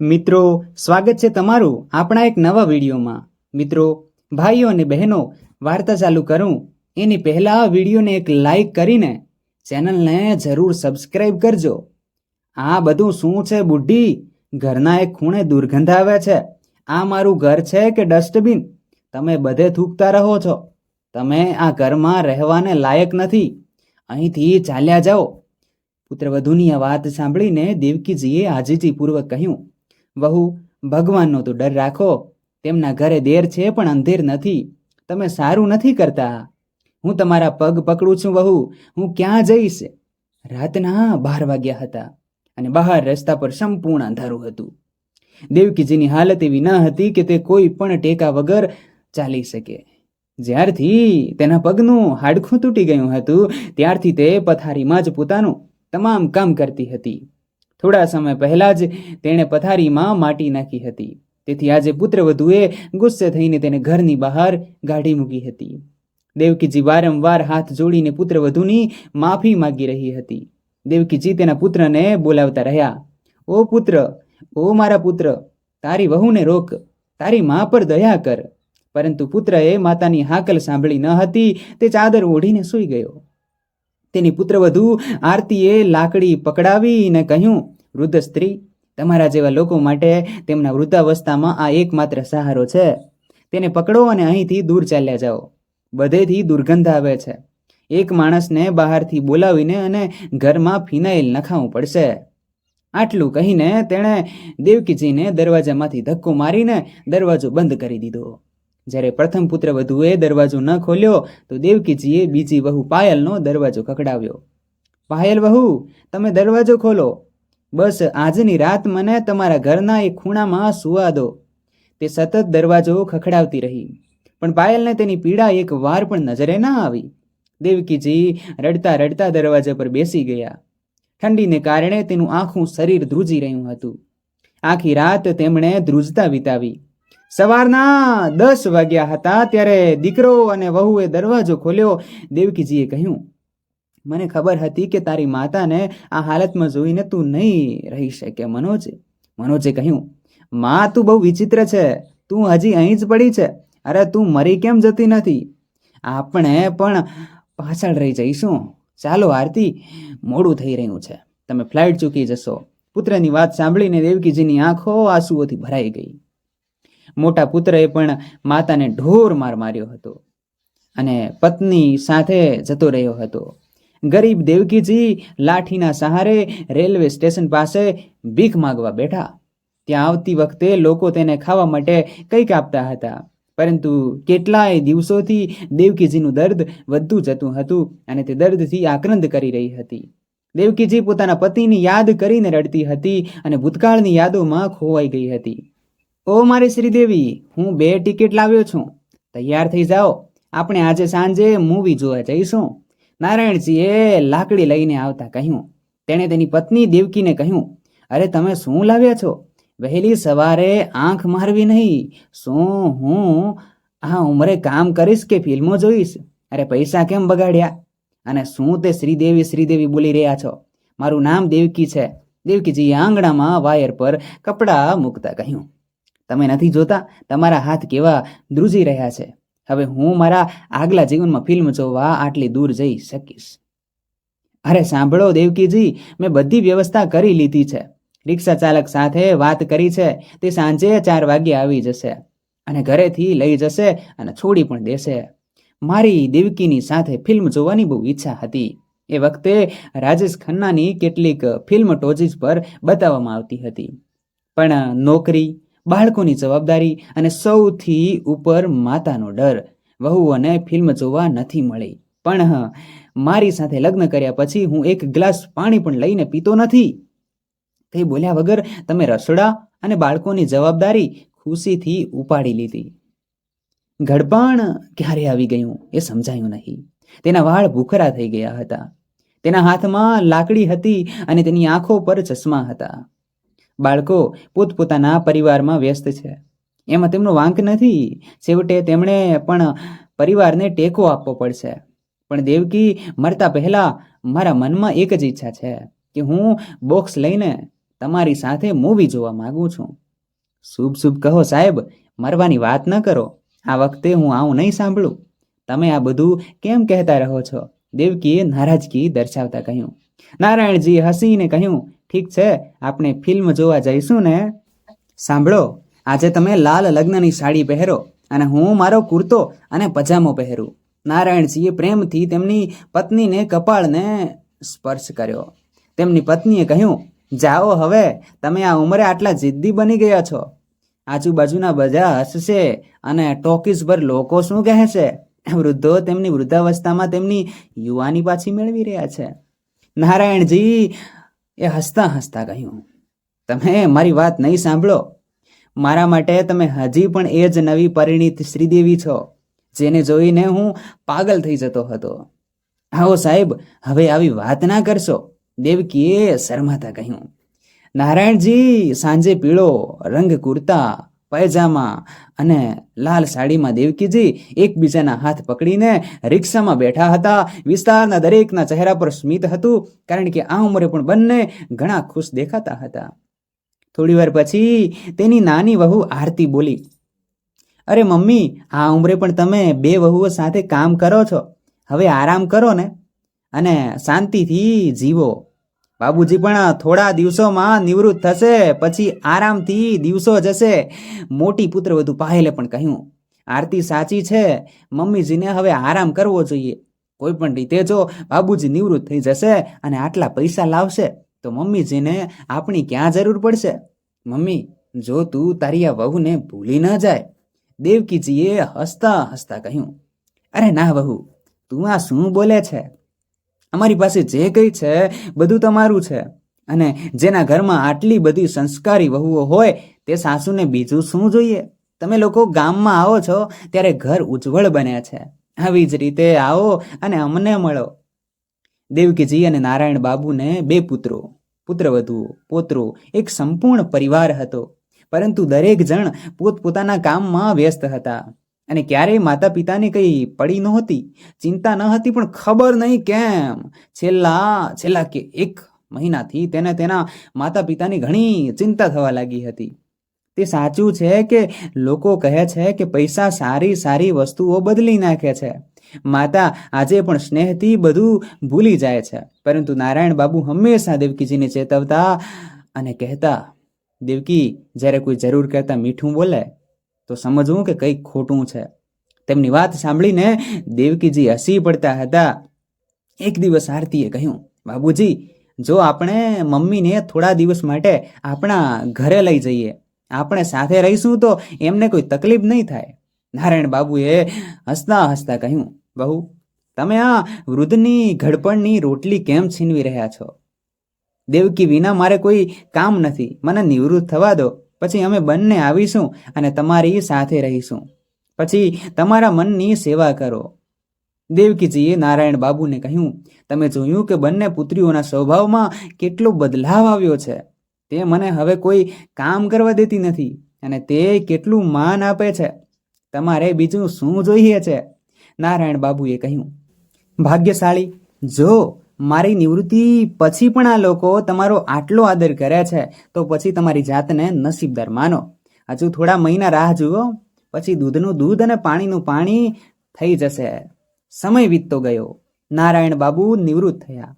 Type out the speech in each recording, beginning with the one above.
મિત્રો, સ્વાગત છે તમારું આપણા એક નવા વિડીયોમાં. મિત્રો, ભાઈઓ અને બહેનો, વાર્તા ચાલુ કરું. એની પહેલાં વિડીયોને એક લાઈક કરીને ચેનલને જરૂર સબસ્ક્રાઇબ કરજો. આ બધું શું છે બુઢી ઘરના એક ખૂણે દુર્ગંધ આવે છે. આ મારું ઘર છે કે ડસ્ટબિન? તમે બધે થૂકતા રહો છો. તમે આ ઘરમાં રહેવાને લાયક નથી. અહીંથી ચાલ્યા જાઓ. પુત્રવધુની આ વાત સાંભળીને દેવકીજીએ આજીજીપૂર્વક કહ્યું વહુ, ભગવાનનો તો ડર રાખો, તેમના ઘરે દેર છે પણ અંધેર નથી. તમે સારું નથી કરતા. હું તમારા પગ પકડું છું વહુ, હું ક્યાં જઈશ? રાતના બાર વાગ્યા હતા અને બહાર રસ્તા પર સંપૂર્ણ અંધારું હતું. દેવકીજીની હાલત એવી ન હતી કે તે કોઈ પણ ટેકા વગર ચાલી શકે. જ્યારથી તેના પગનું હાડકું તૂટી ગયું હતું, ત્યારથી તે પથારીમાં જ પોતાનું તમામ કામ કરતી હતી. થોડા સમય પહેલા જ તેણે પથારીમાં માટી નાખી હતી. તેથી આજે પુત્રવધુએ ગુસ્સે થઈને તેને ઘરની બહાર ગાઢી મૂકી હતી. દેવકીજી વારંવાર હાથ જોડીને પુત્રવધુની માફી માગી રહી હતી. દેવકીજી તેના પુત્રને બોલાવતા રહ્યા. ઓ પુત્ર, ઓ મારા પુત્ર, તારી વહુને રોક, તારી મા પર દયા કર. પરંતુ પુત્રએ માતાની હાકલ સાંભળી ન હતી, તે ચાદર ઓઢીને સૂઈ ગયો. તેની પુત્રવધુ આરતીએ લાકડી પકડાવીને કહ્યું વૃદ્ધ સ્ત્રી તમારા જેવા લોકો માટે તેમના વૃદ્ધાવસ્થામાં આ એકમાત્ર સહારો છે. તેને પકડો અને અહીંથી દૂર ચાલ્યા જાઓ. બધેથી દુર્ગંધ આવે છે. એક માણસને બહારથી બોલાવીને અને ઘરમાં ફિનાઇલ નખાવું પડશે. આટલું કહીને તેણે દેવકીજીને દરવાજામાંથી ધક્કો મારીને દરવાજો બંધ કરી દીધો. જ્યારે પ્રથમ પુત્ર વધુએ દરવાજો ન ખોલ્યો, તો દેવકીજીએ બીજી વહુ પાયલનો દરવાજો ખકડાવ્યો પાયલ વહુ, તમે દરવાજો ખોલો. બસ આજની રાત મને તમારા ઘરના એક ખૂણામાં સુવા દો. તે સતત દરવાજો ખખડાવતી રહી. પણ પાયલને તેની પીડા એક વાર પણ નજરે ના આવી. દેવકીજી રડતા રડતા દરવાજા પર બેસી ગયા. ઠંડીને કારણે તેનું આખું શરીર ધ્રુજી રહ્યું હતું. આખી રાત તેમણે ધ્રુજતા વિતાવી. સવારના દસ વાગ્યા હતા ત્યારે દીકરો અને વહુએ દરવાજો ખોલ્યો. દેવકીજીએ કહ્યું મને ખબર હતી કે તારી માતાને આ હાલતમાં જોઈને તું નહીં રહી શકે, મનોજ. મનોજે કહ્યું, માં, તું બહુ વિચિત્ર છે. તું હજી અહીં જ પડી છે. અરે, તું મરી કેમ જતી નથી? આપણે પણ પાછળ રહી જઈશું. ચાલો, આરતી, મોડું થઈ રહ્યું છે. તમે ફ્લાઇટ ચૂકી જશો. પુત્રની વાત સાંભળીને દેવકીજીની આંખો આંસુઓથી ભરાઈ ગઈ. મોટા પુત્રએ પણ માતાને ઢોર માર માર્યો હતો અને પત્ની સાથે જતો રહ્યો હતો. ગરીબ દેવકીજી લાઠીના સહારે રેલવે સ્ટેશન પાસે ભીખ માગવા બેઠા. ત્યાં આવતી વખતે લોકો તેને ખાવા માટે કંઈક આપતા હતા. પરંતુ કેટલાય દિવસોથી દેવકીજીનું દર્દ વધતું જતું હતું અને તે દર્દથી આક્રંદ કરી રહી હતી. દેવકીજી પોતાના પતિની યાદ કરીને રડતી હતી અને ભૂતકાળની યાદોમાં ખોવાઈ ગઈ હતી. ઓ મારી શ્રીદેવી, હું બે ટિકિટ લાવ્યો છું. તૈયાર થઈ જાઓ. આપણે આજે સાંજે મૂવી જોવા જઈશું. નારાયણજીએ લાકડી લઈને આવતા કહ્યું, તેણે તેની પત્ની દેવકીને કહ્યું, અરે તમે શું લાવ્યા છો? વહેલી સવારે આંખ મારવી નહીં. શું હું આ ઉંમરે કામ કરીશ કે ફિલ્મો જોઈશ? અરે પૈસા કેમ બગાડ્યા? અને શું તે શ્રીદેવી શ્રીદેવી બોલી રહ્યા છો? મારું નામ દેવકી છે. દેવકીજી આંગણામાં વાયર પર કપડાં મૂકતા કહ્યું, તમે નથી જોતા? તમારા હાથ કેવા ધ્રુજી રહ્યા છે. હવે હું મારા આગલા જીવનમાં ફિલ્મ જોવા આટલી દૂર જઈ શકીશ. અરે સાંભળો દેવકીજી, મેં બધી વ્યવસ્થા કરી લીધી છે. રિક્ષા ચાલક સાથે વાત કરી છે, તે સાંજે ચાર વાગ્યે આવી જશે અને ઘરેથી લઈ જશે અને છોડી પણ દેશે. મારી દેવકીની સાથે ફિલ્મ જોવાની બહુ ઈચ્છા હતી. એ વખતે રાજેશ ખન્નાની કેટલીક ફિલ્મ ટોજીસ પર બતાવવામાં આવતી હતી. પણ નોકરી બાળકોની જવાબદારી અને સૌથી ઉપર માતાનો ડર. વહુઓને ફિલ્મ જોવા નથી મળી. પણ મારી સાથે લગ્ન કર્યા પછી હું એક ગ્લાસ પાણી પણ લઈને પીતો નથી. તે બોલ્યા વગર તમે રસોડા અને બાળકોની જવાબદારી ખુશીથી ઉપાડી લીધી. ઘડપણ ક્યારે આવી ગયું એ સમજાયું નહીં. તેના વાળ ભૂખરા થઈ ગયા હતા. તેના હાથમાં લાકડી હતી અને તેની આંખો પર ચશ્મા હતા. બાળકો પોતપોતાના પરિવારમાં વ્યસ્ત છે. એમાં તેમનો વાંક નથી. છેવટે તેમણે પણ પરિવારને ટેકો આપવો પડશે. પણ દેવકી મરતા પહેલાં મારા મનમાં એક જ ઈચ્છા છે કે હું બોક્સ લઈને તમારી સાથે મૂવી જોવા માગું છું. શુભ શુભ કહો સાહેબ, મરવાની વાત ન કરો. આ વખતે હું આવું નહીં સાંભળું. તમે આ બધું કેમ કહેતા રહો છો? દેવકીએ નારાજગી દર્શાવતા કહ્યું. નારાયણજીએ હસીને કહ્યું ઠીક છે? આપણે ફિલ્મ જોવા જઈશું ને. સાંભળો, આજે તમે લાલ લગ્નની સાડી પહેરો અને હું મારો કુર્તો અને પજામો પહેરું. નારાયણસિંહે પ્રેમથી તેમની પત્નીને કપાળને સ્પર્શ કર્યો. તેમની પત્નીએ કહ્યું, જાઓ હવે, તમે આ ઉંમરે આટલા જિદ્દી બની ગયા છો. આજુબાજુના બધા હસશે અને ટોકીસ પર લોકો શું કહે છે વૃદ્ધો તેમની વૃદ્ધાવસ્થામાં તેમની યુવાની પાછી મેળવી રહ્યા છે. નારાયણજી એ હસતા હસતા કહ્યું, તમે મારી વાત નહીં સાંભળો. મારા માટે તમે હજી પણ એ જ નવી પરિણીત શ્રીદેવી છો, જેને જોઈને હું પાગલ થઈ જતો હતો. આવો સાહેબ, હવે આવી વાત ના કરશો, દેવકીએ શરમાતા કહ્યું. નારાયણજી, સાંજે પીળો, રંગ કુર્તા પાયજામા અને લાલ સાડીમાં દેવકીજી એકબીજાના હાથ પકડીને રિક્ષામાં બેઠા હતા. વિસ્તારના દરેકના ચહેરા પર સ્મિત હતું, કારણ કે આ ઉંમરે પણ બંને ઘણા ખુશ દેખાતા હતા. થોડી વાર પછી તેની નાની વહુ આરતી બોલી, અરે મમ્મી, આ ઉંમરે પણ તમે બે વહુઓ સાથે કામ કરો છો. હવે આરામ કરો ને. અને શાંતિથી જીવો. બાબુજી પણ થોડા દિવસોમાં નિવૃત્ત થશે, પછી આરામથી દિવસો જશે. મોટી પુત્ર વધુ પાહેલે પણ કહ્યું, આરતી સાચી છે, મમ્મીજીને હવે આરામ કરવો જોઈએ. કોઈ પણ રીતે જો બાબુજી નિવૃત્ત થઈ જશે અને આટલા પૈસા લાવશે, તો મમ્મીજીને આપણી ક્યાં જરૂર પડશે? મમ્મી, જો તું તારી આ વહુને ભૂલી ન જાય. દેવકીજીએ હસતા હસતા કહ્યું, અરે ના વહુ, તું આ શું બોલે છે? અમારી પાસે જે કંઈ છે, બધું તમારું છે. અને જેના ઘરમાં આટલી બધી સંસ્કારી વહુઓ હોય, તે સાસુને બીજું શું જોઈએ? તમે લોકો ગામમાં આવો છો, ત્યારે ઘર ઉજ્જવળ બને છે. આવી જ રીતે આવો અને અમને મળો. દેવકીજી અને નારાયણ બાબુને બે પુત્રો, પુત્રવધુ, પોત્રો, એક સંપૂર્ણ પરિવાર હતો. પરંતુ દરેક જણ પોતપોતાના કામમાં વ્યસ્ત હતા. અને ક્યારેય માતા પિતાને કંઈ પડી નહોતી, ચિંતા ન હતી, પણ ખબર નહીં કેમ? છેલ્લા છેલ્લા કે એક મહિનાથી તેને, તેના માતા પિતાની ઘણી ચિંતા થવા લાગી હતી. તે સાચું છે કે લોકો કહે છે કે પૈસા સારી સારી વસ્તુઓ બદલી નાખે છે. માતા આજે પણ સ્નેહથી બધું ભૂલી જાય છે. પરંતુ નારાયણ બાબુ હંમેશા દેવકીજીને ચેતવતા અને કહેતા, દેવકી, જ્યારે કોઈ જરૂર કહેતા મીઠું બોલે તો સમજવું કે કંઈક ખોટું છે. તેમની વાત સાંભળીને દેવકીજી હસી પડતા હતા. એક દિવસ આરતીએ કહ્યું, બાબુજી, જો આપણે મમ્મીને થોડા દિવસ માટે આપણા ઘરે લઈ જઈએ, આપણે સાથે રહીશું તો એમને કોઈ તકલીફ નહીં થાય. નારાયણ બાબુએ હસતા હસતા કહ્યું, બહુ, તમે આ વૃદ્ધની ઘડપણની રોટલી કેમ છીનવી રહ્યા છો? દેવકી વિના મારે કોઈ કામ નથી. મને નિવૃત્ત થવા દો. પછી અમે બંને આવીશું અને તમારી સાથે રહીશું. પછી તમારા મનની સેવા કરો. દેવકીજીએ નારાયણ બાબુને કહ્યું, તમે જોયું કે બંને પુત્રીઓના સ્વભાવમાં કેટલો બદલાવ આવ્યો છે? તે મને હવે કોઈ કામ કરવા દેતી નથી અને તે કેટલું માન આપે છે. તમારે બીજું શું જોઈએ છે? નારાયણ બાબુએ કહ્યું, ભાગ્યશાળી, જો મારી નિવૃત્તિ પછી પણ આ લોકો તમારો આટલો આદર કરે છે, તો પછી તમારી જાતને નસીબદાર માનો. હજુ થોડા મહિના રાહ જુઓ, પછી દૂધનું દૂધ અને પાણીનું પાણી થઈ જશે. સમય વીતતો ગયો. નારાયણ બાબુ નિવૃત્ત થયા.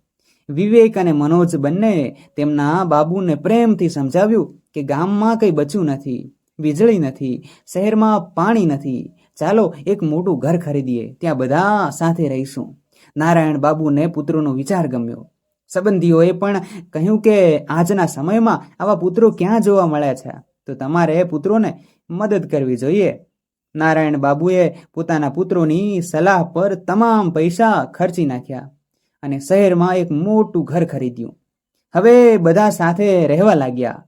વિવેક અને મનોજ બંને તેમના બાબુને પ્રેમથી સમજાવ્યું કે ગામમાં કંઈ બચ્યું નથી, વીજળી નથી, શહેરમાં પાણી નથી. ચાલો એક મોટું ઘર ખરીદીએ, ત્યાં બધા સાથે રહીશું. નારાયણ બાબુને પુત્રોનો વિચાર ગમ્યો. સંબંધીઓએ પણ કહ્યું કે આજના સમયમાં આવા પુત્રો ક્યાં જોવા મળે છે? તો તમારે પુત્રોને મદદ કરવી જોઈએ. નારાયણ બાબુએ પોતાના પુત્રોની સલાહ પર તમામ પૈસા ખર્ચી નાખ્યા અને શહેરમાં એક મોટું ઘર ખરીદ્યું. હવે બધા સાથે રહેવા લાગ્યા.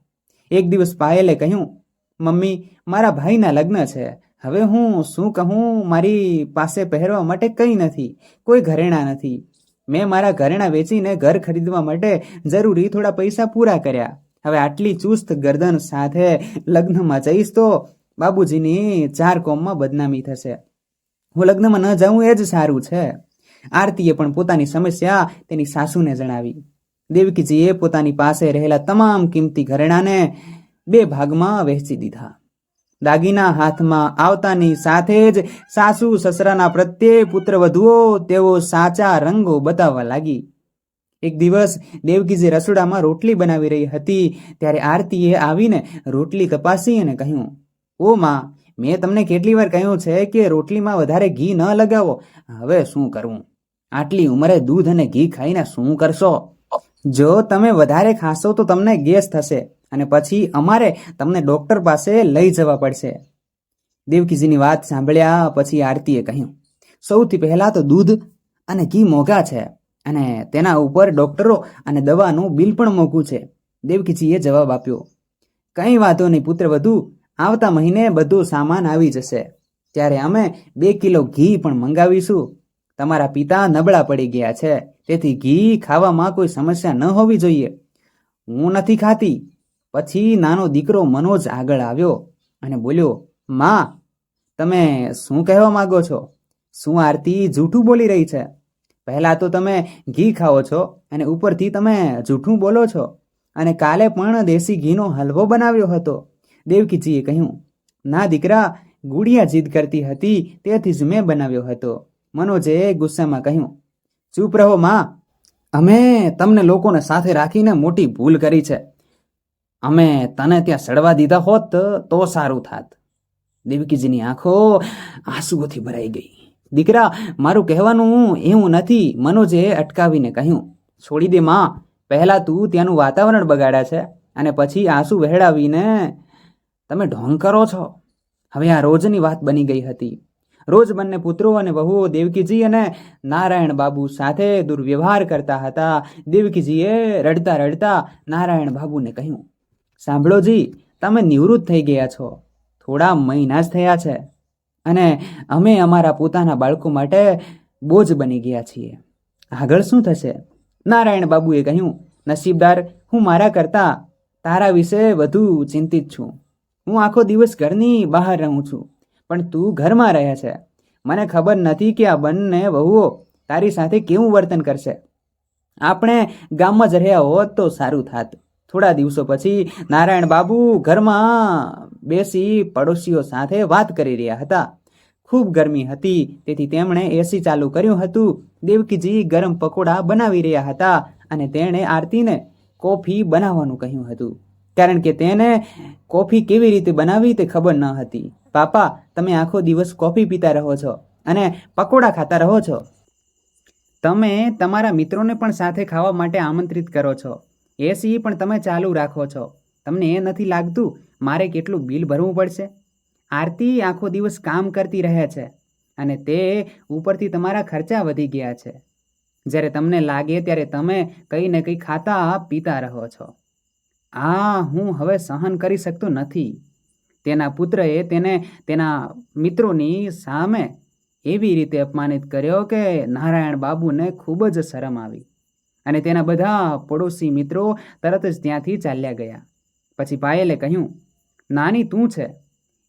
એક દિવસ પાયલે કહ્યું, મમ્મી, મારા ભાઈના લગ્ન છે. હવે હું શું કહું? મારી પાસે પહેરવા માટે કંઈ નથી. કોઈ ઘરેણાં નથી. મેં મારા ઘરેણાં વેચીને ઘર ખરીદવા માટે જરૂરી થોડા પૈસા પૂરા કર્યા. હવે આટલી ચુસ્ત ગરદન સાથે લગ્નમાં જઈશ તો બાબુજીની ચાર કોમમાં બદનામી થશે. હું લગ્નમાં ન જાઉં એ જ સારું છે. આરતીએ પણ પોતાની સમસ્યા તેની સાસુને જણાવી. દેવકીજીએ પોતાની પાસે રહેલા તમામ કિંમતી ઘરેણાને બે ભાગમાં વહેંચી દીધા. દાગીના હાથમાં આવતાની સાથે જ સાસુ સસરાના પ્રત્યે પુત્રવધુઓ તેઓ સાચા રંગો બતાવવા લાગી. એક દિવસ દેવકીજી રસોડામાં રોટલી બનાવી રહી હતી, ત્યારે આરતીએ આવીને રોટલી તપાસી અને કહ્યું, ઓ માં, મેં તમને કેટલી વાર કહ્યું છે કે રોટલીમાં વધારે ઘી ન લગાવો. હવે શું કરવું આટલી ઉંમરે દૂધ અને ઘી ખાઈને શું કરશો? જો તમે વધારે ખાશો તો તમને ગેસ થશે. અને પછી અમારે તમને ડૉક્ટર પાસે લઈ જવા પડશે. દેવકીજીની વાત સાંભળ્યા પછી આરતીએ કહ્યું, સૌથી પહેલાં તો દૂધ અને ઘી મોંઘા છે અને તેના ઉપર ડૉક્ટરો અને દવાનું બિલ પણ મોંઘું છે. દેવકીજીએ જવાબ આપ્યો, કંઈ વાંધો નહીં પુત્ર વધુ, આવતા મહિને બધું સામાન આવી જશે. ત્યારે અમે બે કિલો ઘી પણ મંગાવીશું. તમારા પિતા નબળા પડી ગયા છે, તેથી ઘી ખાવામાં કોઈ સમસ્યા ન હોવી જોઈએ. હું નથી ખાતી પછી નાનો દીકરો મનોજ આગળ આવ્યો અને બોલ્યો, માં, તમે શું કહેવા માગો છો? શું આરતી જૂઠું બોલી રહી છે? પહેલાં તો તમે ઘી ખાઓ છો અને ઉપરથી તમે જૂઠું બોલો છો. અને કાલે પણ દેશી ઘીનો હલવો બનાવ્યો હતો. દેવકીજીએ કહ્યું, ના દીકરા, ગુડિયા જીદ કરતી હતી તેથી જ મેં બનાવ્યો હતો. મનોજે ગુસ્સામાં કહ્યું, ચૂપ રહો, માં. અમે તમને લોકોને સાથે રાખીને મોટી ભૂલ કરી છે. અમે તને ત્યાં સડવા દીધા હોત તો સારું થાત. દેવકીજીની આંખો આંસુઓથી ભરાઈ ગઈ. દીકરા, મારું કહેવાનું એવું નથી. મનોજે અટકાવીને કહ્યું, છોડી દે માં. પહેલાં તું ત્યાંનું વાતાવરણ બગાડ્યા છે અને પછી આંસુ વહેડાવીને તમે ઢોંગ કરો છો. હવે આ રોજની વાત બની ગઈ હતી. રોજ બંને પુત્રો અને વહુઓ દેવકીજી અને નારાયણ બાબુ સાથે દુર્વ્યવહાર કરતા હતા. દેવકીજીએ રડતા રડતા નારાયણ બાબુને કહ્યું સાંભળો જી, તમે નિવૃત્ત થઈ ગયા છો. થોડા મહિના જ થયા છે. અને અમે અમારા પોતાના બાળકો માટે બોજ બની ગયા છીએ. આગળ શું થશે? નારાયણ બાબુએ કહ્યું, નસીબદાર, હું મારા કરતાં તારા વિશે વધુ ચિંતિત છું. હું આખો દિવસ ઘરની બહાર રહું છું, પણ તું ઘરમાં રહે છે. મને ખબર નથી કે આ બંને વહુઓ તારી સાથે કેવું વર્તન કરશે. આપણે ગામમાં જ રહ્યા હોત તો સારું થાત. થોડા દિવસો પછી નારાયણ બાબુ ઘરમાં બેસી પડોશીઓ સાથે વાત કરી રહ્યા હતા. ખૂબ ગરમી હતી, તેથી તેમણે એસી ચાલુ કર્યું હતું. દેવકીજી ગરમ પકોડા બનાવી રહ્યા હતા અને તેણે આરતીને કોફી બનાવવાનું કહ્યું હતું. કારણ કે તેને કોફી કેવી રીતે બનાવી તે ખબર ન હતી. પાપા, તમે આખો દિવસ કોફી પીતા રહો છો અને પકોડા ખાતા રહો છો. તમે તમારા મિત્રોને પણ સાથે ખાવા માટે આમંત્રિત કરો છો. એસી પણ તમે ચાલુ રાખો છો. તમને એ નથી લાગતું મારે કેટલું બિલ ભરવું પડશે? આરતી આખો દિવસ કામ કરતી રહે છે અને તે ઉપરથી તમારા ખર્ચા વધી ગયા છે. જ્યારે તમને લાગે ત્યારે તમે કંઈ ને કંઈ ખાતા પીતા રહો છો. આ હું હવે સહન કરી શકતો નથી. તેના પુત્રએ તેને તેના મિત્રોની સામે એવી રીતે અપમાનિત કર્યો કે નારાયણ બાબુને ખૂબ જ શરમ આવી. અને તેના બધા પડોશી મિત્રો તરત જ ત્યાંથી ચાલ્યા ગયા. પછી પાયલે કહ્યું, નાની તું છે.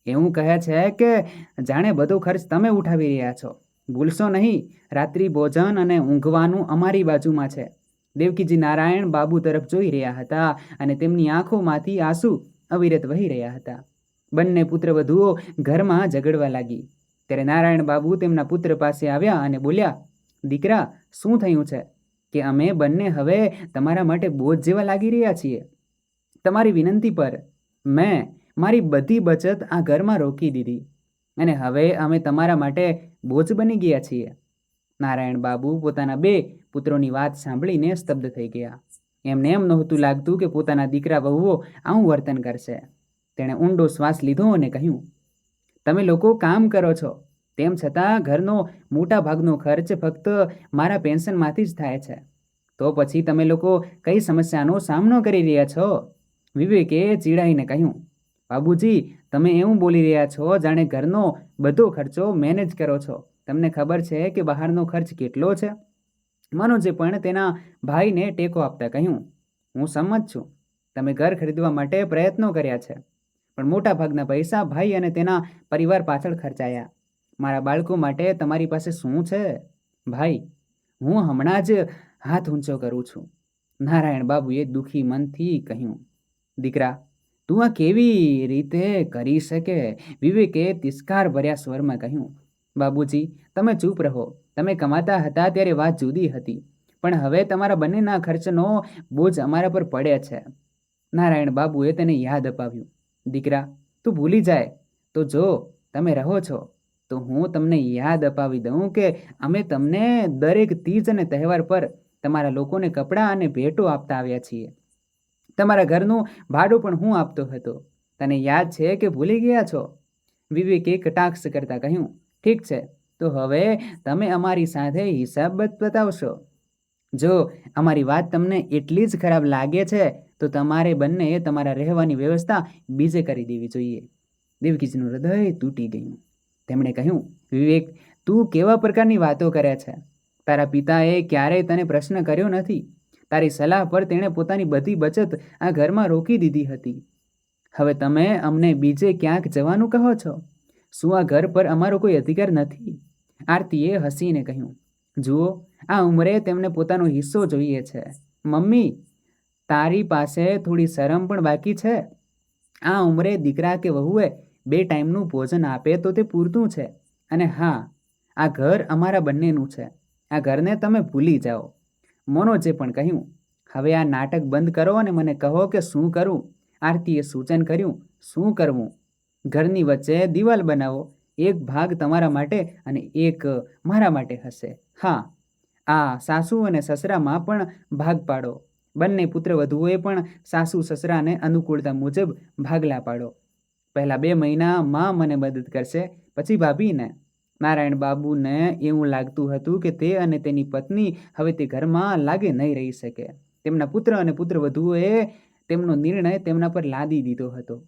એવું કહે છે કે જાણે બધો ખર્ચ તમે ઉઠાવી રહ્યા છો. ભૂલશો નહીં, રાત્રિ ભોજન અને ઊંઘવાનું અમારી બાજુમાં છે. દેવકીજી નારાયણ બાબુ તરફ જોઈ રહ્યા હતા અને તેમની આંખોમાંથી આંસુ અવિરત વહી રહ્યા હતા. બંને પુત્રવધુઓ ઘરમાં ઝઘડવા લાગી. ત્યારે નારાયણ બાબુ તેમના પુત્ર પાસે આવ્યા અને બોલ્યા, દીકરા, શું થયું છે? કે અમે બંને હવે તમારા માટે બોજ જેવા લાગી રહ્યા છીએ. તમારી વિનંતી પર મેં મારી બધી બચત આ ઘરમાં રોકી દીધી. અને હવે અમે તમારા માટે બોજ બની ગયા છીએ. નારાયણ બાબુ પોતાના બે પુત્રોની વાત સાંભળીને સ્તબ્ધ થઈ ગયા. એમને એમ નહોતું લાગતું કે પોતાના દીકરા વહુઓ આવું વર્તન કરશે. તેણે ઊંડો શ્વાસ લીધો અને કહ્યું, તમે લોકો કામ કરો છો. તેમ છતાં ઘરનો મોટા ભાગનો ખર્ચ ફક્ત મારા પેન્શનમાંથી જ થાય છે. તો પછી તમે લોકો કઈ સમસ્યાનો સામનો કરી રહ્યા છો? વિવેકે ચીડાઈને કહ્યું, બાબુજી, તમે એવું બોલી રહ્યા છો જાણે ઘરનો બધો ખર્ચો મેનેજ કરો છો. તમને ખબર છે કે બહારનો ખર્ચ કેટલો છે? મનોજે પણ તેના ભાઈને ટેકો આપતા કહ્યું, હું સંમત છું. તમે ઘર ખરીદવા માટે પ્રયત્નો કર્યા છે. પણ મોટાભાગના પૈસા ભાઈ અને તેના પરિવાર પાછળ ખર્ચાયા. મારા બાળકો માટે તમારી પાસે શું છે? ભાઈ, હું હમણાં જ હાથ ઊંચો કરું છું. નારાયણ બાબુએ દુઃખી મનથી કહ્યું, દીકરા, તું આ કેવી રીતે કરી શકે? વિવેકે તિસ્કાર ભર્યા સ્વરમાં કહ્યું, બાબુજી, તમે ચૂપ રહો. તમે કમાતા હતા ત્યારે વાત જુદી હતી. પણ હવે તમારા બંનેના ખર્ચનો બોજ અમારા પર પડે છે. નારાયણ બાબુએ તેને યાદ અપાવ્યું, દીકરા, તું ભૂલી જાય. તો જો, તમે રહો છો. તો હું તમને યાદ અપાવી દઉં કે અમે તમને દરેક તીજ અને તહેવાર પર તમારા લોકોને કપડાં અને ભેટો આપતા આવ્યા છીએ. તમારા ઘરનું ભાડું પણ હું આપતો હતો. તને યાદ છે કે ભૂલી ગયા છો? વિવેકે કટાક્ષ કરતા કહ્યું, ઠીક છે, તો હવે તમે અમારી સાથે હિસાબ બતાવશો. જો અમારી વાત તમને એટલી જ ખરાબ લાગે છે, તો તમારે બંને તમારા રહેવાની વ્યવસ્થા બીજે કરી દેવી જોઈએ. દેવકીજીનું હૃદય તૂટી ગયું. તેમણે કહ્યું, વિવેક, તું કેવા પ્રકારની વાતો કરે છે? તારા પિતાએ ક્યારેય તને પ્રશ્ન કર્યો નથી. તારી સલાહ પર તેણે પોતાની બધી બચત આ ઘરમાં રોકી દીધી હતી. હવે તમે અમને બીજે ક્યાંક જવાનું કહો છો? શું આ ઘર પર અમારો કોઈ અધિકાર નથી? આરતીએ હસીને કહ્યું, જુઓ, આ ઉંમરે તેમને પોતાનો હિસ્સો જોઈએ છે. મમ્મી, તારી પાસે થોડી શરમ પણ બાકી છે. આ ઉંમરે દીકરા કે વહુએ બે ટાઈમનું ભોજન આપે તો તે પૂરતું છે. અને હા, આ ઘર અમારા બંનેનું છે. આ ઘરને તમે ભૂલી જાઓ. મોનોજે પણ કહ્યું, હવે આ નાટક બંધ કરો અને મને કહો કે શું કરું? આરતીએ સૂચન કર્યું, શું કરવું? ઘરની વચ્ચે દિવાલ બનાવો. એક ભાગ તમારા માટે અને એક મારા માટે હશે. હા. આ સાસુ અને સસરામાં પણ ભાગ પાડો. બંને પુત્ર વધુઓએ પણ સાસુ સસરાને અનુકૂળતા મુજબ ભાગલા પાડો. પહેલા બે મહિના માં મને મદદ કરશે. પછી ભાભીને, નારાયણ બાબુને એવું લાગતું હતું કે તે અને તેની પત્ની હવે તે ઘરમાં લાગે નહીં રહી શકે. તેમના પુત્ર અને પુત્ર વધુઓએ તેમનો નિર્ણય તેમના પર લાદી દીધો હતો.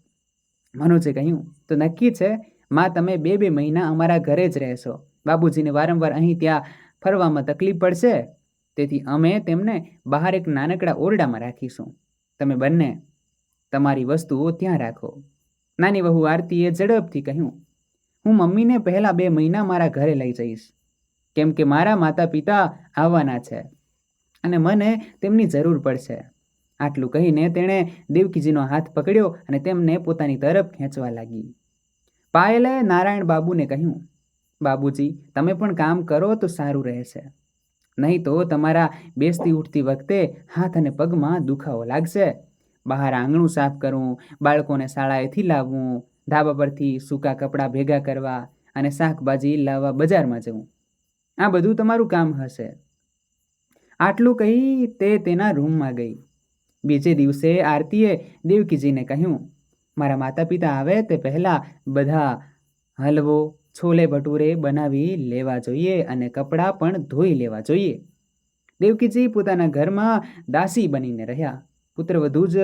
મનોજે કહ્યું, તો નક્કી છે, માં તમે બે બે મહિના અમારા ઘરે જ રહેશો. બાબુજીને વારંવાર અહીં ત્યાં ફરવામાં તકલીફ પડશે? તેથી અમે તેમને બહાર એક નાનકડા ઓરડામાં રાખીશું. તમે બંને તમારી વસ્તુઓ ત્યાં રાખો. નાની વહુ આરતીએ ઝડપથી કહ્યું, હું મમ્મીને પહેલા બે મહિના મારા ઘરે લઈ જઈશ, કેમ કે મારા માતા પિતા આવવાના છે અને મને તેમની જરૂર પડશે. આટલું કહીને તેણે દેવકીજીનો હાથ પકડ્યો અને તેમને પોતાની તરફ ખેંચવા લાગી. પાયલે નારાયણ બાબુને કહ્યું, બાબુજી, તમે પણ કામ કરો તો સારું રહેશે. નહીં તો તમારા બેસતી ઉઠતી વખતે હાથ અને પગમાં દુખાવો લાગશે બહાર આંગણું સાફ કરવું બાળકોને શાળાએથી લાવવું ધાબા પરથી સૂકા કપડાં ભેગા કરવા અને શાકભાજી લાવવા બજારમાં જવું. આ બધું તમારું કામ હશે. આટલું કહી તે તેના રૂમમાં ગઈ. બીજે દિવસે આરતીએ દેવકીજીને કહ્યું, મારા માતા પિતા આવે તે પહેલાં બધા હલવો, છોલે ભટુરે બનાવી લેવા જોઈએ અને કપડાં પણ ધોઈ લેવા જોઈએ. દેવકીજી પોતાના ઘરમાં દાસી બનીને રહ્યા. પુત્રવધુ જ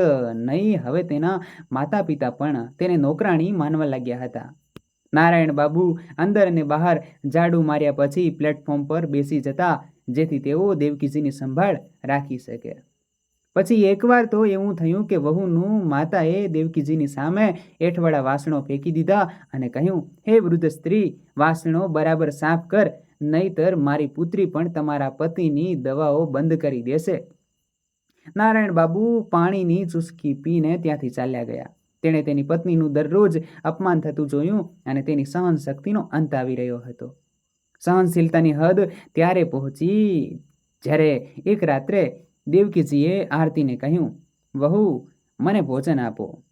નહીં, હવે તેના માતા પિતા પણ તેને નોકરાણી માનવા લાગ્યા હતા. નારાયણ બાબુ અંદર અને બહાર ઝાડુ માર્યા પછી પ્લેટફોર્મ પર બેસી જતા, જેથી તેઓ દેવકીજીની સંભાળ રાખી શકે. પછી એકવાર તો એવું થયું કે વહુનું માતાએ દેવકીજીની સામે એઠવાડા વાસણો ફેંકી દીધા અને કહ્યું, હે વૃદ્ધ સ્ત્રી, વાસણો બરાબર સાફ કર, નહીતર મારી પુત્રી પણ તમારા પતિની દવાઓ બંધ કરી દેશે. નારાયણ બાબુ પાણીની ચુસ્કી પીને ત્યાંથી ચાલ્યા ગયા. તેણે તેની પત્નીનું દરરોજ અપમાન થતું જોયું અને તેની સહન અંત આવી રહ્યો હતો. સહનશીલતાની હદ ત્યારે પહોંચી જ્યારે એક રાત્રે દેવકીજીએ આરતીને કહ્યું, વહુ, મને ભોજન આપો.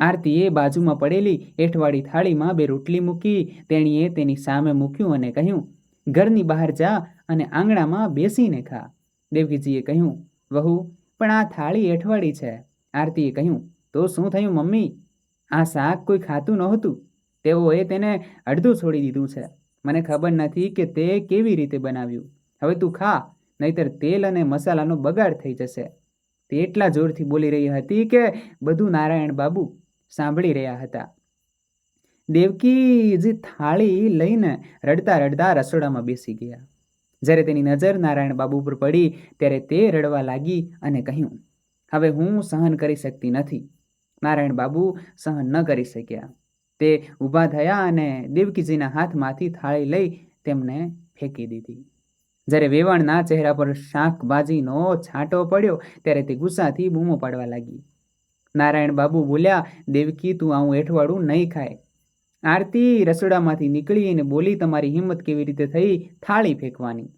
આરતીએ બાજુમાં પડેલી એઠવાડી થાળીમાં બે રોટલી મૂકી તેણીએ તેની સામે મૂક્યું અને કહ્યું, ઘરની બહાર જા અને આંગણામાં બેસીને ખા. દેવકીજીએ કહ્યું વહુ, પણ આ થાળી એઠવાડી છે. આરતીએ કહ્યું, તો શું થયું, મમ્મી? આ શાક કોઈ ખાતું નહોતું. તેઓએ તેને અડધું છોડી દીધું છે. મને ખબર નથી કે તે કેવી રીતે બનાવ્યું. હવે તું ખા, નહીતર તેલ અને મસાલાનો બગાડ થઈ જશે. તે એટલા જોરથી બોલી રહી હતી કે બધું નારાયણ બાબુ સાંભળી રહ્યા હતા. દેવકી જે થાળી લઈને રડતા રડતા રસોડામાં બેસી ગયા. જ્યારે તેની નજર નારાયણ બાબુ પર પડી, ત્યારે તે રડવા લાગી અને કહ્યું, હવે હું સહન કરી શકતી નથી. નારાયણ બાબુ સહન ન કરી શક્યા. તે ઊભા થયા અને દેવકીજીના હાથમાંથી થાળી લઈ તેમને ફેંકી દીધી. જ્યારે વેવાણના ચહેરા પર શાકભાજીનો છાંટો પડ્યો, ત્યારે તે ગુસ્સાથી બૂમો પાડવા લાગી. નારાયણ બાબુ બોલ્યા, દેવકી, તું આવું એઠવાડું નહીં ખાય. આરતી રસોડામાંથી નીકળી અને બોલી, તમારી હિંમત કેવી રીતે થઈ? થાળી ફેંકવાની.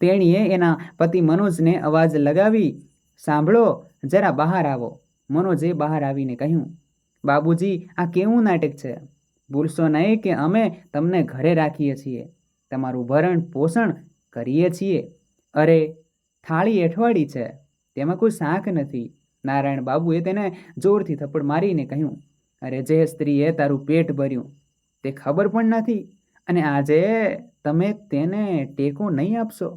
તેણીએ એના પતિ મનોજને અવાજ લગાવી, સાંભળો, જરા બહાર આવો. મનોજે બહાર આવીને કહ્યું, બાબુજી, આ કેવું નાટક છે? ભૂલશો નહીં કે અમે તમને ઘરે રાખીએ છીએ. તમારું ભરણ પોષણ કરીએ છીએ. અરે, થાળી એઠવાડી છે. તેમાં કોઈ શાક નથી. નારાયણ બાબુએ તેને જોરથી થપ્પડ મારીને કહ્યું અરે જે સ્ત્રીએ તારું પેટ ભર્યું તે ખબર પણ નથી અને આજે તમે તેને ટેકો નહીં આપશો.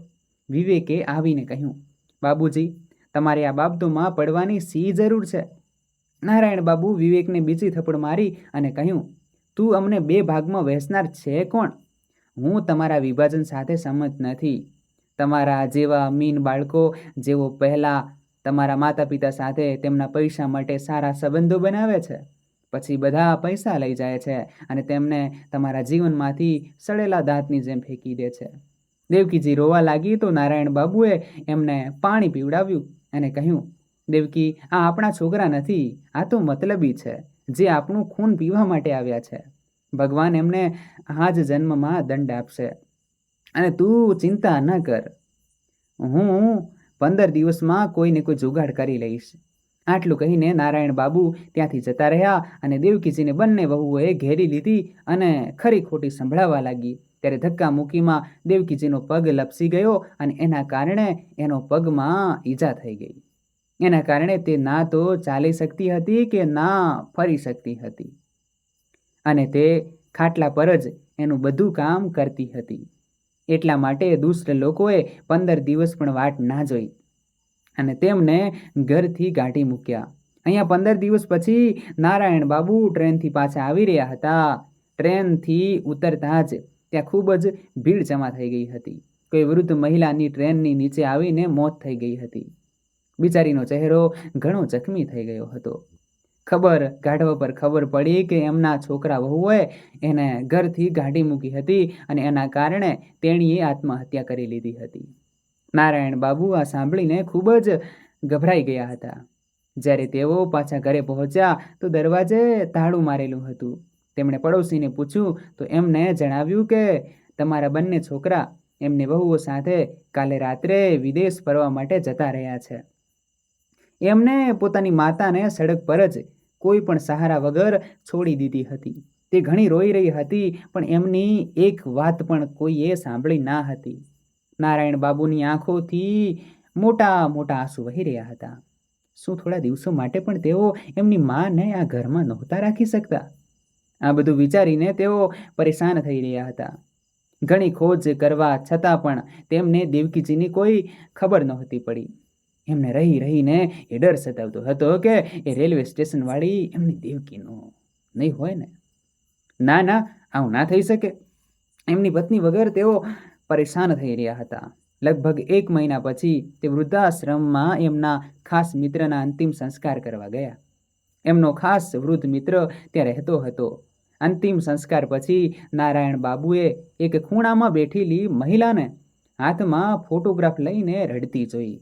વિવેકે આવીને કહ્યું, બાબુજી, તમારે આ બાબતોમાં પડવાની સી જરૂર છે. નારાયણ બાબુ વિવેકને બીજી થપ્પડ મારી અને કહ્યું, તું અમને બે ભાગમાં વહેંચનાર છે કોણ? હું તમારા વિભાજન સાથે સંમત નથી. તમારા જેવા મીન બાળકો જેવો પહેલાં તમારા માતા પિતા સાથે તેમના પૈસા માટે સારા સંબંધો બનાવે છે. પછી બધા પૈસા લઈ જાય છે અને તેમને તમારા જીવનમાંથી સડેલા દાંતની જેમ ફેંકી દે છે. દેવકીજી રોવા લાગી તો નારાયણ બાબુએ એમને પાણી પીવડાવ્યું અને કહ્યું, દેવકી, આ આપણા છોકરા નથી, આ તો મતલબી છે, જે આપણું ખૂન પીવા માટે આવ્યા છે. ભગવાન એમને આ જ જન્મમાં દંડ આપશે. અને તું ચિંતા ન કર. હું પંદર દિવસમાં કોઈને કોઈ જુગાડ કરી લઈશ. આટલું કહીને નારાયણ બાબુ ત્યાંથી જતા રહ્યા અને દેવકીજીને બંને વહુઓએ ઘેરી લીધી અને ખરી ખોટી સંભળાવવા લાગી. ત્યારે ધક્કા મૂકીમાં દેવકીજીનો પગ લપસી ગયો અને એના કારણે એનો પગમાં ઈજા થઈ ગઈ. એના કારણે તે ના તો ચાલી શકતી હતી કે ના ફરી શકતી હતી. અને તે ખાટલા પર જ એનું બધું કામ કરતી હતી. એટલા માટે દુષ્ટ લોકોએ પંદર દિવસ પણ વાટ ના જોઈ. અને તેમને ઘરથી ગાંટી મૂક્યા. અહીંયા પંદર દિવસ પછી નારાયણ બાબુ ટ્રેનથી પાછા આવી રહ્યા હતા. ટ્રેનથી ઉતરતા જ ત્યાં ખૂબ જ ભીડ જમા થઈ ગઈ હતી. કોઈ વૃદ્ધ મહિલાની ટ્રેનની નીચે આવીને મોત થઈ ગઈ હતી. બિચારીનો ચહેરો ઘણો જખમી થઈ ગયો હતો. ખબર કાઢવા પર ખબર પડી કે એમના છોકરા વહુએ એને ઘરથી ગાઢી મૂકી હતી અને એના કારણે તેણીએ આત્મહત્યા કરી લીધી હતી. નારાયણ બાબુ આ સાંભળીને ખૂબ જ ગભરાઈ ગયા હતા. જ્યારે તેઓ પાછા ઘરે પહોંચ્યા તો દરવાજે તાળું મારેલું હતું. તેમણે પડોશીને પૂછ્યું, તો એમને જણાવ્યું કે તમારા બંને છોકરા એમની વહુઓ સાથે કાલે રાત્રે વિદેશ ફરવા માટે જતા રહ્યા છે. એમને પોતાની માતાને સડક પર જ કોઈ પણ સહારા વગર છોડી દીધી હતી. તે ઘણી રોઈ રહી હતી, પણ એમની એક વાત પણ કોઈએ સાંભળી ના હતી. નારાયણ બાબુની આંખોથી મોટા મોટા આંસુ વહી રહ્યા હતા. શું થોડા દિવસો માટે પણ તેઓ એમની માને આ ઘરમાં નહોતા રાખી શકતા? આ બધું વિચારીને તેઓ પરેશાન થઈ રહ્યા હતા. ઘણી ખોજ કરવા છતાં પણ તેમને દેવકીજીની કોઈ ખબર નહોતી પડી. એમને રહી રહીને એ ડર સતાવતો હતો કે એ રેલવે સ્ટેશનવાળી એમની દેવકીનો નહીં હોય ને? ના ના, આવું ના થઈ શકે. એમની પત્ની વગર તેઓ પરેશાન થઈ રહ્યા હતા. લગભગ એક મહિના પછી તે વૃદ્ધાશ્રમમાં એમના ખાસ મિત્રના અંતિમ સંસ્કાર કરવા ગયા. એમનો ખાસ વૃદ્ધ મિત્ર ત્યાં રહેતો હતો. અંતિમ સંસ્કાર પછી નારાયણ બાબુએ એક ખૂણામાં બેઠેલી મહિલાને હાથમાં ફોટોગ્રાફ લઈને રડતી જોઈ.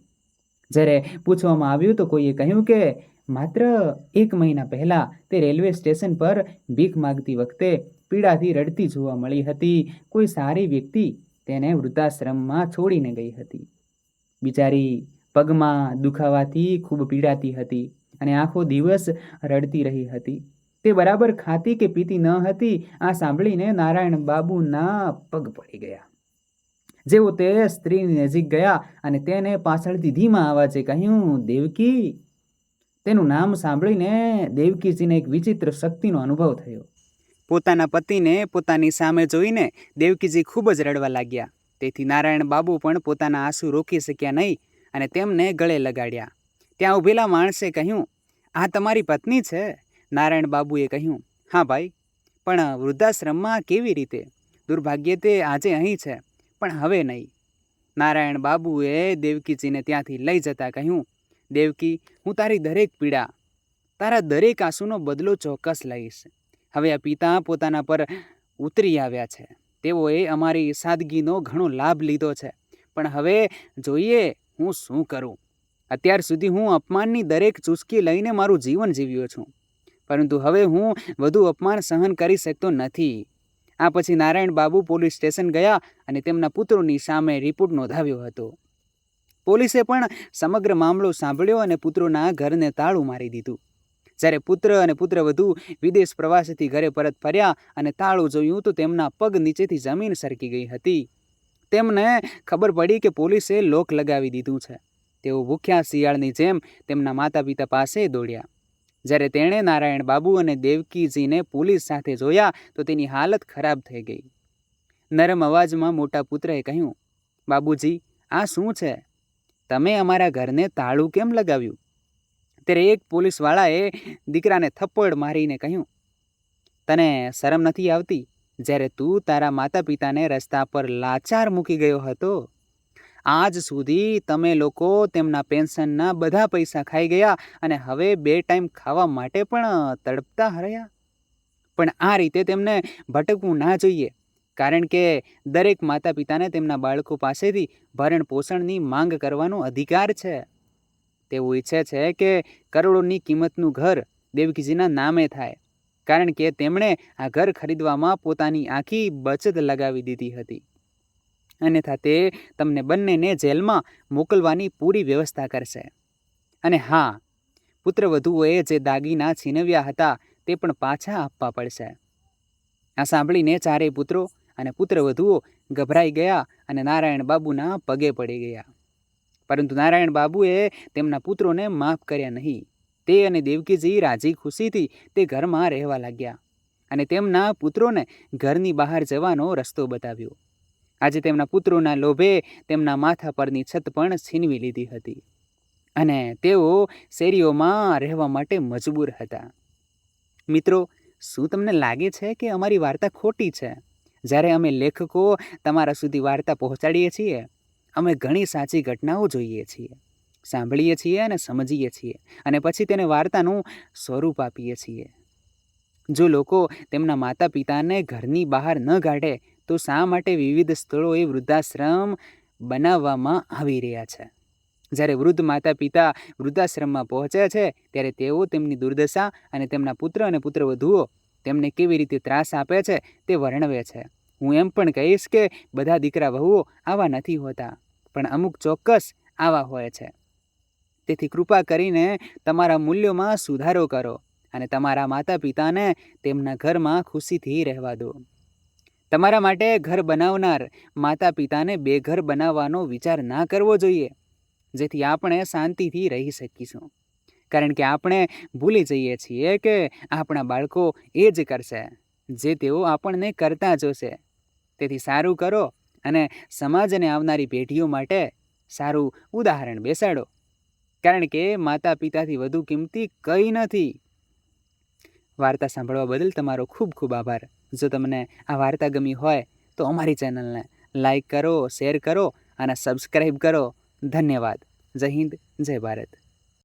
જ્યારે પૂછવામાં આવ્યું તો કોઈએ કહ્યું કે, માત્ર એક મહિના પહેલાં તે રેલવે સ્ટેશન પર ભીખ માગતી વખતે પીડાથી રડતી જોવા મળી હતી. કોઈ સારી વ્યક્તિ તેને વૃદ્ધાશ્રમમાં છોડીને ગઈ હતી. બિચારી પગમાં દુખાવાથી ખૂબ પીડાતી હતી અને આખો દિવસ રડતી રહી હતી. તે બરાબર ખાતી કે પીતી ન હતી, આ સાંભળીને નારાયણ બાબુના પગ પડી ગયા. જેવો તે સ્ત્રીની નજીક ગયા અને તેને પાછળથી ધીમા અવાજે કહ્યું, દેવકી. તેનું નામ સાંભળીને દેવકીજીને એક વિચિત્ર શક્તિનો અનુભવ થયો. પોતાના પતિને પોતાની સામે જોઈને દેવકીજી ખૂબ જ રડવા લાગ્યા. તેથી નારાયણ બાબુ પણ પોતાના આંસુ રોકી શક્યા નહીં અને તેમને ગળે લગાડ્યા. ત્યાં ઊભેલા માણસે કહ્યું, આ તમારી પત્ની છે? નારાયણ બાબુએ કહ્યું, હા ભાઈ, પણ વૃદ્ધાશ્રમમાં કેવી રીતે? દુર્ભાગ્યે તે આજે અહીં છે, પણ હવે નહીં. નારાયણ બાબુએ દેવકીજીને ત્યાંથી લઈ જતા કહ્યું, દેવકી, હું તારી દરેક પીડા, તારા દરેક આંસુનો બદલો ચોક્કસ લઈશ. હવે આ પિતા પોતાના પર ઉતરી આવ્યા છે. તેઓએ અમારી સાદગીનો ઘણો લાભ લીધો છે. પણ હવે જોઈએ હું શું કરું? અત્યાર સુધી હું અપમાનની દરેક ચૂસકી લઈને મારું જીવન જીવ્યો છું. પરંતુ હવે હું વધુ અપમાન સહન કરી શકતો નથી. આ પછી નારાયણ બાબુ પોલીસ સ્ટેશન ગયા અને તેમના પુત્રોની સામે રિપોર્ટ નોંધાવ્યો હતો. પોલીસે પણ સમગ્ર મામલો સાંભળ્યો અને પુત્રોના ઘરને તાળું મારી દીધું. જ્યારે પુત્ર અને પુત્રવધુ વિદેશ પ્રવાસેથી ઘરે પરત ફર્યા અને તાળું જોયું તો તેમના પગ નીચેથી જમીન સરકી ગઈ હતી. તેમને ખબર પડી કે પોલીસે લોક લગાવી દીધું છે. તેઓ ભૂખ્યા શિયાળની જેમ તેમના માતા પિતા પાસે દોડ્યા. જ્યારે તેણે નારાયણ બાબુ અને દેવકીજીને પોલીસ સાથે જોયા તો તેની હાલત ખરાબ થઈ ગઈ. નરમ અવાજમાં મોટા પુત્રએ કહ્યું, બાબુજી, આ શું છે? તમે અમારા ઘરને તાળું કેમ લગાવ્યું? ત્યારે એક પોલીસવાળાએ દીકરાને થપ્પડ મારીને કહ્યું, તને શરમ નથી આવતી? જ્યારે તું તારા માતા પિતાને રસ્તા પર લાચાર મૂકી ગયો હતો, આજ સુધી તમે લોકો તેમના પેન્શનના બધા પૈસા ખાઈ ગયા અને હવે બે ટાઈમ ખાવા માટે પણ તડપતા હર્યા પણ આ રીતે તેમને ભટકવું ના જોઈએ, કારણ કે દરેક માતા પિતાને તેમના બાળકો પાસેથી ભરણ પોષણની માંગ કરવાનો અધિકાર છે. તેઓ ઈચ્છે છે કે કરોડોની કિંમતનું ઘર દેવકીજીના નામે થાય. કારણ કે તેમણે આ ઘર ખરીદવામાં પોતાની આખી બચત લગાવી દીધી હતી. અન્યથા તે તમને બંનેને જેલમાં મોકલવાની પૂરી વ્યવસ્થા કરશે. અને હા, પુત્રવધુઓએ જે દાગીના છીનવ્યા હતા તે પણ પાછા આપવા પડશે. આ સાંભળીને ચારેય પુત્રો અને પુત્રવધુઓ ગભરાઈ ગયા અને નારાયણ બાબુના પગે પડી ગયા. પરંતુ નારાયણ બાબુએ તેમના પુત્રોને માફ કર્યા નહીં. તે અને દેવકીજી રાજી ખુશીથી તે ઘરમાં રહેવા લાગ્યા અને તેમના પુત્રોને ઘરની બહાર જવાનો રસ્તો બતાવ્યો. આજે તેમના પુત્રોના લોભે તેમના માથા પરની છત પણ છીનવી લીધી હતી અને તેઓ શેરીઓમાં રહેવા માટે મજબૂર હતા. મિત્રો, શું તમને લાગે છે કે અમારી વાર્તા ખોટી છે? જ્યારે અમે લેખકો તમારા સુધી વાર્તા પહોંચાડીએ છીએ અમે ઘણી સાચી ઘટનાઓ જોઈએ છીએ, સાંભળીએ છીએ અને સમજીએ છીએ અને પછી તેને વાર્તાનું સ્વરૂપ આપીએ છીએ. જો લોકો તેમના માતા પિતાને ઘરની બહાર ન કાઢે, તો શા માટે વિવિધ સ્થળોએ વૃદ્ધાશ્રમ બનાવવામાં આવી રહ્યા છે? જ્યારે વૃદ્ધ માતા પિતા વૃદ્ધાશ્રમમાં પહોંચે છે, ત્યારે તેઓ તેમની દુર્દશા અને તેમના પુત્ર અને પુત્રવધુઓ તેમને કેવી રીતે ત્રાસ આપે છે તે વર્ણવે છે. હું એમ પણ કહીશ કે બધા દીકરા વહુઓ આવા નથી હોતા. પણ અમુક ચોક્કસ આવા હોય છે. તેથી કૃપા કરીને તમારા મૂલ્યોમાં સુધારો કરો અને તમારા માતા પિતાને તેમના ઘરમાં ખુશીથી રહેવા દો. તમારા માટે ઘર બનાવનાર માતા પિતાને બેઘર બનાવવાનો વિચાર ના કરવો જોઈએ, જેથી આપણે શાંતિથી રહી શકીશું. કારણ કે આપણે ભૂલી જઈએ છીએ કે આપણા બાળકો એ જ કરશે, જે તેઓ આપણને કરતા જોશે. તેથી સારું કરો અને સમાજને આવનારી પેઢીઓ માટે સારું ઉદાહરણ બેસાડો. કારણ કે માતા પિતાથી વધુ કિંમતી કંઈ નથી. વાર્તા સાંભળવા બદલ તમારો ખૂબ ખૂબ આભાર. જો તમને આ વાર્તા ગમી હોય તો અમારી ચેનલને લાઈક કરો, શેર કરો અને સબસ્ક્રાઈબ કરો. ધન્યવાદ. જય હિન્દ, જય ભારત.